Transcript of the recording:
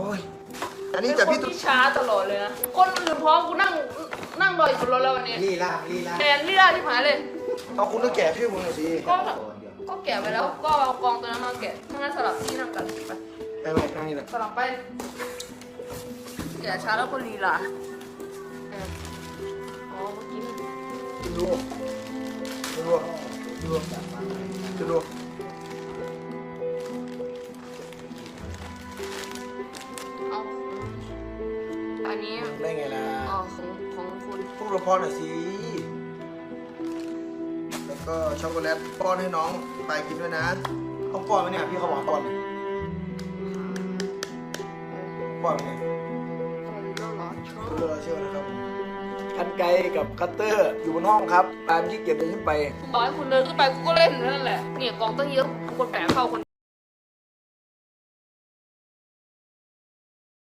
โอ้ยอันนี้เป็นจากคนพี่ตุ๊ที่ช้าตลอดเลยนะ คนอื่นพร้อมกูนั่งนั่งรออยู่บนรถแล้ววันนี้ลีลาลีลาแทนเรียที่หายเลย เอาคุณต้องแก่ชื่อมึงหน่อยสิก็ก็แกะไปแล้ว ก็เอากองตัวนั้นมาแกะถ้างั้นสลับที่นั่งกันไป ไปไปนั่งนี่แหละสลับไป แกะช้าแล้วก็ลีลาเอออ๋อเมื่อกี้มันดูดูดูดู ได้ไงล่ะอ๋อของของคุณพวกเราพอหน่อยสิ แล้วก็ช็อกโกแลตป้อนให้น้องไปกินด้วยนะเขาป้อนไหมเนี่ยพี่เขาบอกป้อนไหมป้อนไหมเนี่ยเชื่อเชื่อนะครับกันไกลกับคัตเตอร์อยู่บนห้องครับตามที่เกียรติเดินขึ้นไป บอกให้คุณเดินขึ้นไปกูก็เล่นนั่นแหละเนี่ยกองตั้งเยอะคนแปลเข้าคน